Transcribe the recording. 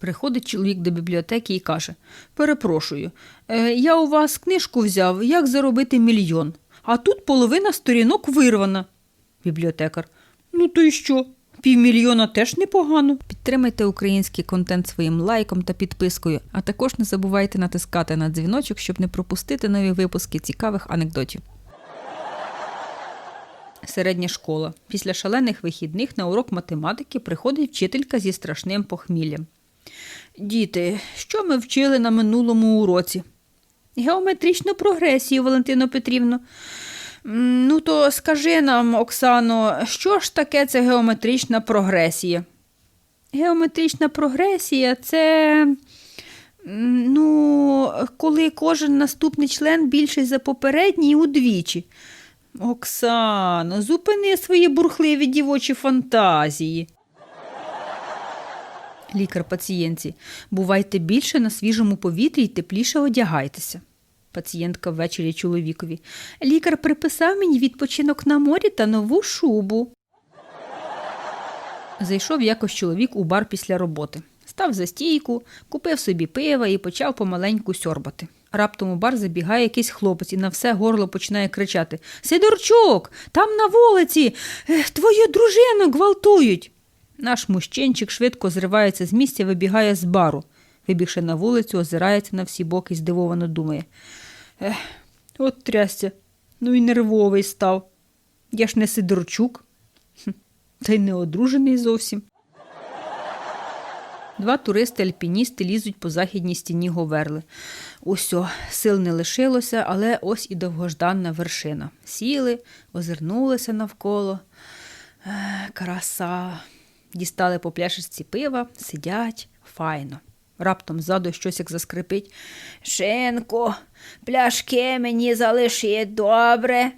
Приходить чоловік до бібліотеки і каже: Перепрошую, е, я у вас книжку взяв, як заробити мільйон, а тут половина сторінок вирвана. Бібліотекар. Ну то й що? Півмільйона теж непогано. Підтримайте український контент своїм лайком та підпискою, а також не забувайте натискати на дзвіночок, щоб не пропустити нові випуски цікавих анекдотів. Середня школа. Після шалених вихідних на урок математики приходить вчителька зі страшним похміллям. Діти, що ми вчили на минулому уроці? Геометричну прогресію, Валентино Петрівно. Ну, то скажи нам, Оксано, що ж таке це геометрична прогресія? Геометрична прогресія це. Ну, коли кожен наступний член більший за попередній удвічі. Оксано, зупини свої бурхливі дівочі фантазії. Лікар пацієнтці. Бувайте більше на свіжому повітрі і тепліше одягайтеся. Пацієнтка ввечері чоловікові. Лікар приписав мені відпочинок на морі та нову шубу. Зайшов якось чоловік у бар після роботи. Став за стійку, купив собі пива і почав помаленьку сьорбати. Раптом у бар забігає якийсь хлопець і на все горло починає кричати Сидорчук, там на вулиці, твою дружину гвалтують. Наш мужчинчик швидко зривається з місця, вибігає з бару. Вибігши на вулицю, озирається на всі боки і здивовано думає. Ех, от трясся, ну і нервовий став. Я ж не Сидорчук, та й не одружений зовсім. Два туристи-альпіністи лізуть по західній стіні Говерли. Усьо, сил не лишилося, але ось і довгожданна вершина. Сіли, озирнулися навколо. Ех, краса. Дістали по пляшечці пива, сидять, файно. Раптом ззаду щось як заскрипить. Шинку, пляшки мені залиши, добре.